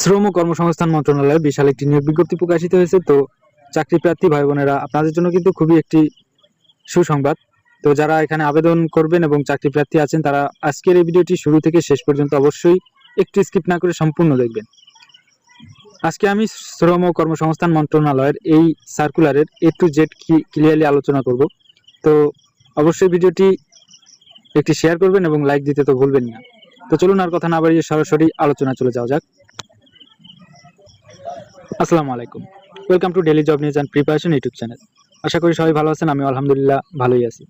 শ্রম ও কর্মসংস্থান মন্ত্রণালয়ে বিশাল একটি নিয়োগ বিজ্ঞপ্তি প্রকাশিত হয়েছে। তো চাকরি প্রার্থী ভাই বোনেরা আপনাদের জন্য কিন্তু খুবই একটি সুসংবাদ। তো যারা এখানে আবেদন করবেন এবং চাকরি প্রার্থী আছেন, তারা আজকের এই ভিডিওটি শুরু থেকে শেষ পর্যন্ত অবশ্যই একটু স্কিপ না করে সম্পূর্ণ দেখবেন। আজকে আমি শ্রম ও কর্মসংস্থান মন্ত্রণালয়ের এই সার্কুলারের এ টু জেড ক্লিয়ারলি আলোচনা করব। তো অবশ্যই ভিডিওটি একটি শেয়ার করবেন এবং লাইক দিতে তো ভুলবেন না। তো চলুন আর কথা না বাড়িয়ে সরাসরি আলোচনা চলে যাওয়া যাক। আসসালামু আলাইকুম। Welcome to daily job news and preparation YouTube channel আশা করি সবাই ভালো আছেন আমি আলহামদুলিল্লাহ ভালোই আছি।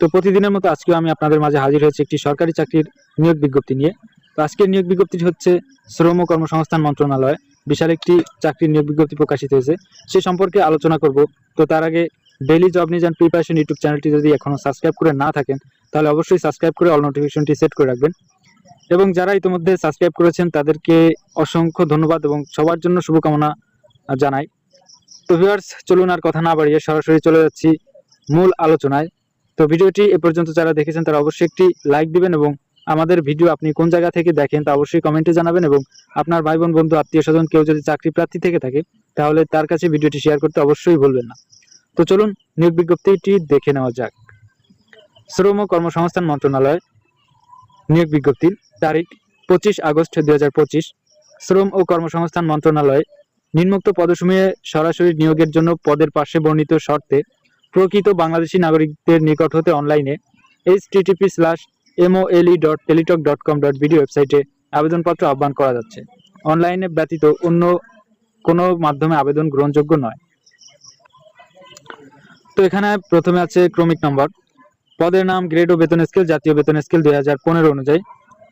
তো প্রতিদিনের মতো আজকেও আমি আপনাদের মাঝে হাজির হয়েছি একটি সরকারি চাকরির নিয়োগ বিজ্ঞপ্তি নিয়ে। তো আজকের নিয়োগ বিজ্ঞপ্তিটি হচ্ছে শ্রম ও কর্মসংস্থান মন্ত্রণালয়। বিশাল একটি চাকরির নিয়োগ বিজ্ঞপ্তি প্রকাশিত হয়েছে। সে সম্পর্কে আলোচনা করব। তো তার আগে daily job news and preparation YouTube চ্যানেলটি যদি এখনও সাবস্ক্রাইব করে না থাকেন, তাহলে অবশ্যই সাবস্ক্রাইব করে অল নোটিফিকেশনটি সেট করে রাখবেন। এবং যারা ইতিমধ্যে সাবস্ক্রাইব করেছেন, তাদেরকে অসংখ্য ধন্যবাদ এবং সবার জন্য শুভকামনা জানাই। তো ভিউয়ার্স চলুন আর কথা না বাড়িয়ে সরাসরি চলে যাচ্ছি মূল আলোচনায়। তো ভিডিওটি এ পর্যন্ত যারা দেখেছেন, তারা অবশ্যই একটি লাইক দিবেন এবং আমাদের ভিডিও আপনি কোন জায়গা থেকে দেখেন, তা অবশ্যই কমেন্টে জানাবেন এবং আপনার ভাই বোন বন্ধু, আত্মীয় স্বজন, কেউ যদি চাকরি প্রার্থী থেকে থাকে, তাহলে তার কাছে ভিডিওটি শেয়ার করতে অবশ্যই ভুলবেন না। তো চলুন নিয়োগ বিজ্ঞপ্তিটি দেখে নেওয়া যাক। শ্রম ও কর্মসংস্থান মন্ত্রণালয় নিয়োগ বিজ্ঞপ্তি তারিখ পঁচিশ আগস্ট দু হাজার পঁচিশ। শ্রম ও কর্মসংস্থান মন্ত্রণালয় নিম্নোক্ত পদসমূহে সরাসরি নিয়োগের জন্য পদের পাশে বর্ণিত শর্তে প্রকৃত বাংলাদেশি নাগরিকদের নিকট হতে অনলাইনে H TTP slash MOLE dot Teletalk dot com dot video ওয়েবসাইটে আবেদনপত্র আহ্বান করা যাচ্ছে। অনলাইনে ব্যতীত অন্য কোনো মাধ্যমে আবেদন গ্রহণযোগ্য নয়। তো এখানে প্রথমে আছে ক্রমিক নম্বর। পদের নাম গ্রেড ও বেতন স্কেল, জাতীয় বেতন স্কেল দুই হাজার পনেরো অনুযায়ী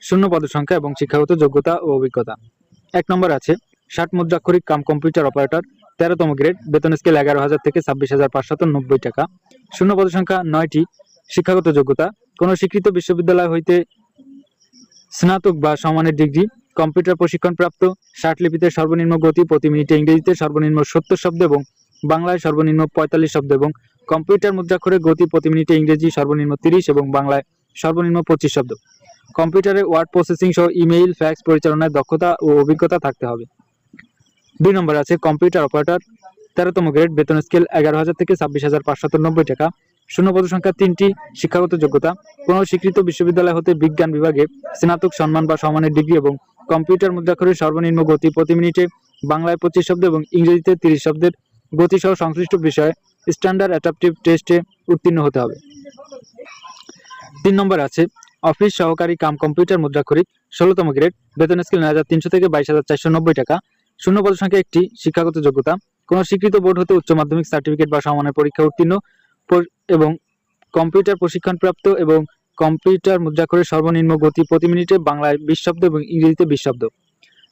শূন্য পদ সংখ্যা এবং শিক্ষাগত যোগ্যতা ও অভিজ্ঞতা। এক নম্বর আছে, ষাট মুদ্রাক্ষরিক কাম কম্পিউটার অপারেটর, তেরোতম গ্রেড, বেতন স্কেল এগারো হাজার থেকে ছাব্বিশ হাজার পাঁচশত নব্বই টাকা। শূন্য পদ সংখ্যা নয়টি, শিক্ষাগত যোগ্যতা, কোনো স্বীকৃত বিশ্ববিদ্যালয় হইতে স্নাতক বা সমানের ডিগ্রি, কম্পিউটার প্রশিক্ষণপ্রাপ্ত ষাট লিপিতে সর্বনিম্ন গতি প্রতি মিনিটে ইংরেজিতে সর্বনিম্ন সত্তর শব্দ এবং বাংলায় সর্বনিম্ন পঁয়তাল্লিশ শব্দ এবং কম্পিউটার মুদ্রাক্ষরে গতি প্রতি মিনিটে ইংরেজি সর্বনিম্ন তিরিশ এবং বাংলায় সর্বনিম্ন পঁচিশ শব্দ। কম্পিউটারে ওয়ার্ড প্রসেসিং সহ ইমেইল, ফ্যাক্স পরিচালনায় দক্ষতা ও অভিজ্ঞতা থাকতে হবে। দুই নম্বর আছে কম্পিউটার অপারেটর। তেরোতম গ্রেড, বেতন স্কেল এগারো হাজার থেকে ছাব্বিশ হাজার পাঁচশত নব্বই টাকা। শূন্য পদ সংখ্যা তিনটি শিক্ষাগত যোগ্যতা। কোনো স্বীকৃত বিশ্ববিদ্যালয় হতে বিজ্ঞান বিভাগে স্নাতক সম্মান বা সম্মানের ডিগ্রি এবং কম্পিউটার মুদ্রাক্ষরের সর্বনিম্ন গতি প্রতি মিনিটে বাংলায় পঁচিশ শব্দ এবং ইংরেজিতে তিরিশ শব্দের গতি সহ সংশ্লিষ্ট বিষয়ে স্ট্যান্ডার্ড অ্যাডাপটিভ টেস্টে উত্তীর্ণ হতে হবে। তিন নম্বর আছে অফিস সহকারী কাম কম্পিউটার মুদ্রাক্ষরিক, ষোলোতম গ্রেড বেতন স্কেল নয় হাজার তিনশো থেকে বাইশ হাজার চারশো নব্বই টাকা। শূন্য পদ সংখ্যা একটি, শিক্ষাগত যোগ্যতা। কোনো স্বীকৃত বোর্ড হতে উচ্চ মাধ্যমিক সার্টিফিকেট বা সমানের পরীক্ষা উত্তীর্ণ এবং কম্পিউটার প্রশিক্ষণপ্রাপ্ত এবং কম্পিউটার মুদ্রাক্ষরের সর্বনিম্ন গতি প্রতি মিনিটে বাংলায় বিশ শব্দ এবং ইংরেজিতে বিশ শব্দ।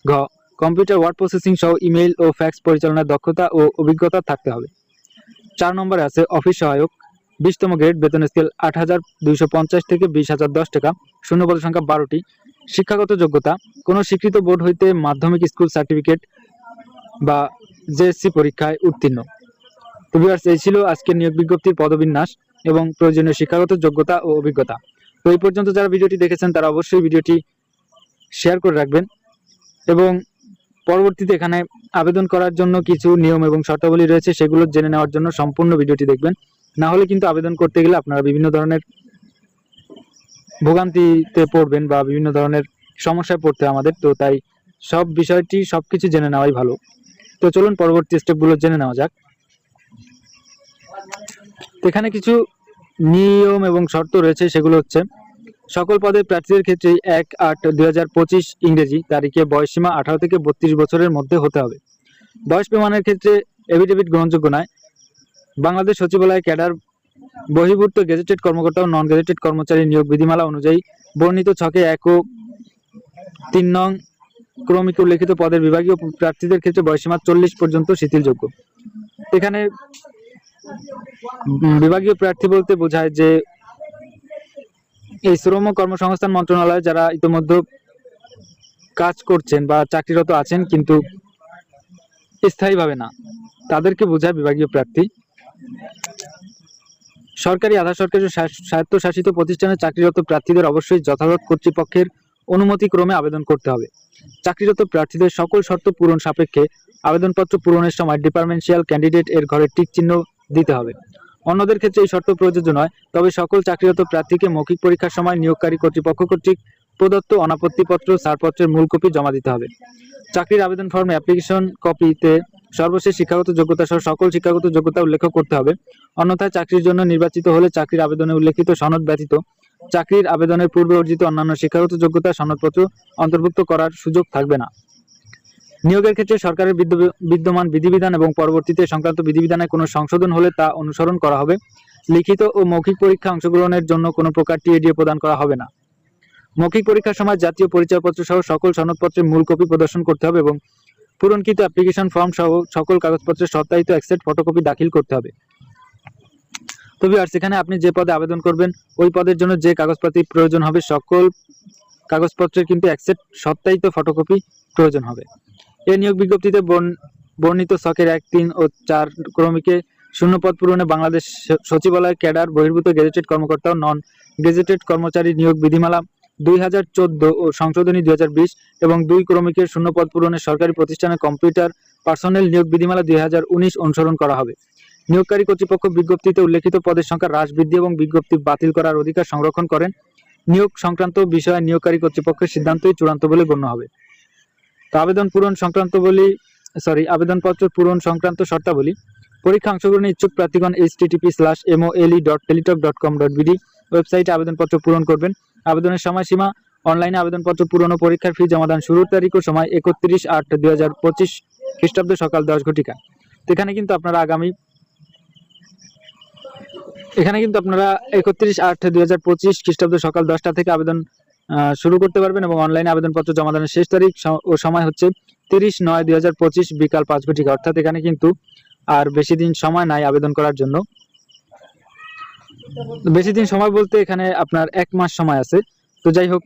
ঘ কম্পিউটার ওয়ার্ড প্রসেসিং সহ ইমেইল ও ফ্যাক্স পরিচালনার দক্ষতা ও অভিজ্ঞতা থাকতে হবে। চার নম্বরে আছে অফিস সহায়ক, বিশতম গ্রেড, বেতন স্কেল আট হাজার দুইশো পঞ্চাশ থেকে বিশ হাজার দশ টাকা শূন্য পদ সংখ্যা বারোটি। শিক্ষাগত যোগ্যতা, কোনো স্বীকৃত বোর্ড হইতে মাধ্যমিক স্কুল সার্টিফিকেট বা জেএসসি পরীক্ষায় উত্তীর্ণ। তো এই ছিল আজকের নিয়োগ বিজ্ঞপ্তির পদবিন্যাস এবং প্রয়োজনীয় শিক্ষাগত যোগ্যতা ও অভিজ্ঞতা। তো এই পর্যন্ত যারা ভিডিওটি দেখেছেন, তারা অবশ্যই ভিডিওটি শেয়ার করে রাখবেন এবং পরবর্তীতে এখানে আবেদন করার জন্য কিছু নিয়ম এবং শর্তাবলী রয়েছে, সেগুলো জেনে নেওয়ার জন্য সম্পূর্ণ ভিডিওটি দেখবেন। না হলে কিন্তু আবেদন করতে গেলে আপনারা বিভিন্ন ধরনের ভোগান্তিতে পড়বেন বা বিভিন্ন ধরনের সমস্যায় পড়তে আমাদের, তো তাই সব বিষয়টি সব কিছু জেনে নেওয়াই ভালো। তো চলুন পরবর্তী স্টেপগুলো জেনে নেওয়া যাক। এখানে কিছু নিয়ম এবং শর্ত রয়েছে, সেগুলো হচ্ছে সকল পদের প্রার্থীদের ক্ষেত্রে এক আট দুই ইংরেজি তারিখে বয়সীমা আঠারো থেকে বত্রিশ বছরের মধ্যে হতে হবে। বয়স প্রমাণের ক্ষেত্রে এভিডেভিট গ্রহণযোগ্য নয়। বাংলাদেশ সচিবালয় ক্যাডার, বহির্ভূত গেজেটেড কর্মকর্তা ও নন গেজেটেড কর্মচারী নিয়োগ বিধিমালা অনুযায়ী বর্ণিত ছকে এক ও তিন নং ক্রমিক উল্লেখিত পদের বিভাগীয় প্রার্থীদের ক্ষেত্রে বয়সীমা চল্লিশ পর্যন্ত শিথিলযোগ্য। এখানে বিভাগীয় প্রার্থী বলতে বোঝায় যে এই শ্রম ও কর্মসংস্থান মন্ত্রণালয়ে যারা ইতিমধ্যে কাজ করছেন বা চাকরিরত আছেন কিন্তু স্থায়ীভাবে না, তাদেরকে বোঝায় বিভাগীয় প্রার্থী। সরকারি আধা সরকারি স্বায়ত্তশাসিত প্রতিষ্ঠানে চাকরিরত প্রার্থীদের অবশ্যই যথাযথ কর্তৃপক্ষের অনুমতিক্রমে আবেদন করতে হবে। চাকরিরত প্রার্থীদের সকল শর্ত পূরণ সাপেক্ষে আবেদনপত্র পূরণের সময় ডিপার্টমেন্টাল ক্যান্ডিডেট এর ঘরে টিক চিহ্ন দিতে হবে। অন্যদের ক্ষেত্রে এই শর্ত প্রযোজ্য নয়। তবে সকল চাকরিরত প্রার্থীকে মৌখিক পরীক্ষার সময় নিয়োগকারী কর্তৃপক্ষ কর্তৃক প্রদত্ত অনাপত্তিপত্র ছাড়পত্রের মূল কপি জমা দিতে হবে। চাকরির আবেদন ফর্মে অ্যাপ্লিকেশন কপিতে সর্বশেষ শিক্ষাগত যোগ্যতা সহ সকল শিক্ষাগত যোগ্যতা উল্লেখ করতে হবে। অন্যথায় চাকরির জন্য নির্বাচিত হলে চাকরির আবেদনে উল্লেখিত সনদ ব্যতীত চাকরির আবেদনের পূর্বে অর্জিত অন্যান্য শিক্ষাগত যোগ্যতা সনদপত্র অন্তর্ভুক্ত করার সুযোগ থাকবে না। নিয়োগের ক্ষেত্রে সরকারের বিদ্য- বিদ্যমান বিধিবিধান এবং পরবর্তীতে সংক্রান্ত বিধিবিধানে কোনো সংশোধন হলে তা অনুসরণ করা হবে। লিখিত ও মৌখিক পরীক্ষা অংশগ্রহণের জন্য কোনো প্রকার টিএডিএ প্রদান করা হবে না। মৌখিক পরীক্ষার সময় জাতীয় পরিচয়পত্র সহ সকল সনদপত্রের মূল কপি প্রদর্শন করতে হবে এবং পূরণকৃত অ্যাপ্লিকেশন ফর্ম সহ সকল কাগজপত্রের সত্যায়িত একসেট ফটোকপি দাখিল করতে হবে। তবে আর সেখানে আপনি যে পদে আবেদন করবেন, ওই পদের জন্য যে কাগজপাতি প্রয়োজন হবে, সকল কাগজপত্রের কিন্তু একসেট সত্যায়িত ফটোকপি প্রয়োজন হবে। এই নিয়োগ বিজ্ঞপ্তিতে বর্ণ- বর্ণিত ছকের এক, তিন ও চার ক্রমিকে শূন্যপদ পূরণে বাংলাদেশ সচিবালয় ক্যাডার, বহির্ভূত গেজেটেড কর্মকর্তা ও নন গেজেটেড কর্মচারী নিয়োগ বিধিমালা দুই হাজার চোদ্দ ও সংশোধনী দুই হাজার বিশ এবং দুই ক্রমিকের শূন্যপদ পূরণে সরকারি প্রতিষ্ঠানে কম্পিউটার পার্সোনেল নিয়োগ বিধিমালা দুই হাজার উনিশ অনুসরণ করা হবে। নিয়োগকারী কর্তৃপক্ষ বিজ্ঞপ্তিতে উল্লেখিত পদের সংখ্যা হ্রাস, বৃদ্ধি এবং বিজ্ঞপ্তি বাতিল করার অধিকার সংরক্ষণ করেন। নিয়োগ সংক্রান্ত বিষয়ে নিয়োগকারী কর্তৃপক্ষের সিদ্ধান্তই চূড়ান্ত বলে গণ্য হবে। তো আবেদন পূরণ সংক্রান্ত বলি সরি আবেদনপত্র পূরণ সংক্রান্ত শর্তাবলী, পরীক্ষা অংশগ্রহণে ইচ্ছুক প্রার্থীগণ H TTP slash MOLE dot Teletalk dot com dot BD ওয়েবসাইটে আবেদনপত্র পূরণ করবেন। আবেদনের সময়সীমা অনলাইনে আবেদনপত্র পূরণ ও পরীক্ষার ফি জমাদান শুরুর তারিখ ও সময় একত্রিশ আট দুই হাজার পঁচিশ খ্রিস্টাব্দ সকাল দশ ঘটিকা। এখানে কিন্তু আপনারা আগামী, এখানে কিন্তু আপনারা একত্রিশ আট দুই হাজার পঁচিশ খ্রিস্টাব্দ সকাল দশটা থেকে আবেদন শুরু করতে পারবেন এবং অনলাইনে আবেদনপত্র জমা জমাদানের শেষ তারিখ ও সময় হচ্ছে তিরিশ নয় দুই বিকাল পাঁচ ঘটিকা অর্থাৎ এখানে কিন্তু আর বেশি দিন সময় নাই আবেদন করার জন্য। বেশি দিন সময় বলতে এখানে আপনার এক মাস সময় আছে। তো যাই হোক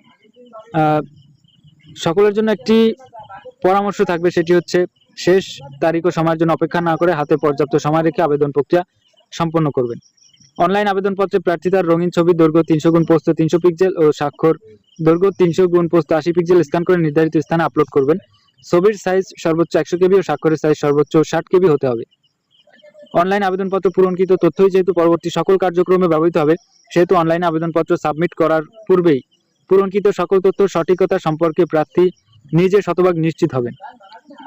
সকলের জন্য একটি পরামর্শ থাকবে সেটি হচ্ছে শেষ তারিখ ও সময়ের জন্য অপেক্ষা না করে হাতে পর্যাপ্ত সময় রেখে আবেদন প্রক্রিয়া সম্পন্ন করবেন। অনলাইন আবেদনপত্রে প্রার্থী তার রঙিন ছবি, দৈর্ঘ্য তিনশো গুণ পোস্ত তিনশো পিক্সেল ও স্বাক্ষর দৈর্ঘ্য তিনশো গুণ পোস্ত আশি পিক্সেল স্ক্যান করে নির্ধারিত স্থানে আপলোড করবেন। ছবির সাইজ সর্বোচ্চ একশো কেবি ও স্বাক্ষরের সাইজ সর্বোচ্চ ষাট কেবি হতে হবে। অনলাইন আবেদনপত্র পূরণকৃত তথ্যই যেহেতু পরবর্তী সকল কার্যক্রমে ব্যবহৃত হবে, সেহেতু অনলাইনে আবেদনপত্র সাবমিট করার পূর্বেই পূরণকৃত সকল তথ্য সঠিকতা সম্পর্কে প্রার্থী নিজে শতভাগ নিশ্চিত হবেন।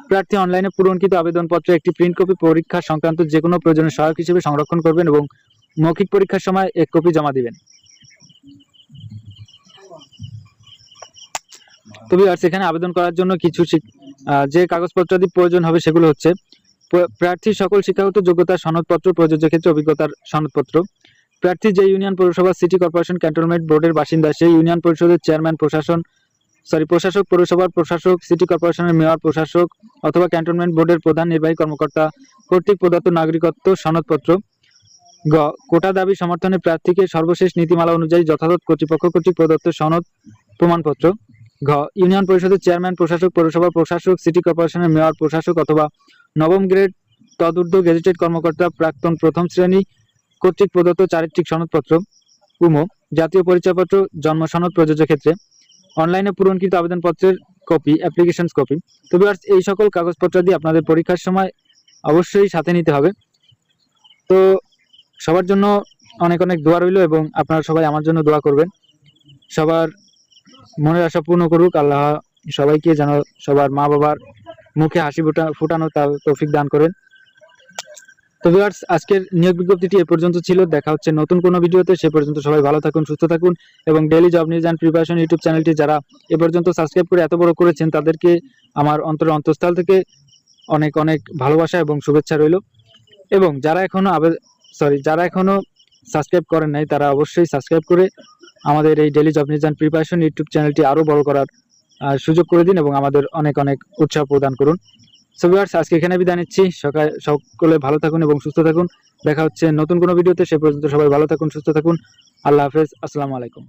প্রার্থী অনলাইনে পূরণকৃত আবেদনপত্র একটি প্রিন্ট কপি পরীক্ষা সংক্রান্ত যে কোনো প্রয়োজনীয় সহায়ক হিসেবে সংরক্ষণ করবেন এবং মৌখিক পরীক্ষার সময় এক কপি জমা দিবেন। তবে আর সেখানে আবেদন করার জন্য কিছু যে কাগজপত্রাদি প্রয়োজন হবে সেগুলো হচ্ছে প্রার্থীর সকল শিক্ষাগত যোগ্যতা, সনদপত্র, প্রযোজ্য ক্ষেত্রে অভিজ্ঞতার সনদপত্র। প্রার্থী যে ইউনিয়ন পৌরসভা, সিটি কর্পোরেশন, ক্যান্টনমেন্ট বোর্ডের বাসিন্দা, সেই ইউনিয়ন পরিষদের চেয়ারম্যান, প্রশাসন সরি প্রশাসক, পৌরসভার প্রশাসক, সিটি কর্পোরেশনের মেয়র, প্রশাসক অথবা ক্যান্টনমেন্ট বোর্ডের প্রধান, নির্বাহী কর্মকর্তা, কর্তৃক প্রদত্ত নাগরিকত্ব, সনদপত্র। গ, কোটা দাবি সমর্থনে প্রার্থীকে সর্বশেষ নীতিমালা অনুযায়ী যথাযথ কর্তৃপক্ষ কর্তৃক প্রদত্ত সনদ প্রমাণপত্র। ঘ, ইউনিয়ন পরিষদের চেয়ারম্যান, প্রশাসক, পৌরসভা প্রশাসক, সিটি কর্পোরেশনের মেয়র, প্রশাসক অথবা নবম গ্রেড তদূর্ধ্ব গেজেটেড কর্মকর্তা প্রাক্তন প্রথম শ্রেণি কর্তৃক প্রদত্ত চারিত্রিক সনদপত্র, উমো, জাতীয় পরিচয়পত্র, জন্ম সনদ প্রযোজ্য ক্ষেত্রে, অনলাইনে পূরণকৃত আবেদনপত্রের কপি অ্যাপ্লিকেশন কপি। তবে আর এই সকল কাগজপত্র দিয়ে আপনাদের পরীক্ষার সময় অবশ্যই সাথে নিতে হবে। তো সবার জন্য অনেক অনেক দোয়া রইল এবং আপনারা সবাই আমার জন্য দোয়া করবেন। সবার মনের আশা পূর্ণ করুক, আল্লাহ সবাইকে যেন সবার মা বাবার মুখে হাসি ফুটা ফুটানো তার তৌফিক দান করেন। তো ভিউয়ার্স, আজকের নিয়োগ বিজ্ঞপ্তিটি এ পর্যন্ত ছিল। দেখা হচ্ছে নতুন কোনো ভিডিওতে। সে পর্যন্ত সবাই ভালো থাকুন, সুস্থ থাকুন এবং daily job news and preparation YouTube চ্যানেলটি যারা এ পর্যন্ত সাবস্ক্রাইব করে এত বড় করেছেন, তাদেরকে আমার অন্তরের অন্তঃস্থল থেকে অনেক অনেক ভালোবাসা এবং শুভেচ্ছা রইল। এবং যারা এখনও আবে সরি যারা এখনও সাবস্ক্রাইব করেন নাই, তারা অবশ্যই সাবস্ক্রাইব করে আমাদের এই daily job news and preparation YouTube চ্যানেলটি আরও বড় করার সুযোগ করে দিন এবং আমাদের অনেক অনেক উৎসাহ প্রদান করুন। সো ভিউয়ার্স আজকে এখানে বিদায় নিচ্ছি। সকাল সকলে ভালো থাকুন এবং সুস্থ থাকুন। দেখা হচ্ছে নতুন কোনো ভিডিওতে, সে পর্যন্ত সবাই ভালো থাকুন, সুস্থ থাকুন। আল্লাহ হাফেজ। আসসালামু আলাইকুম।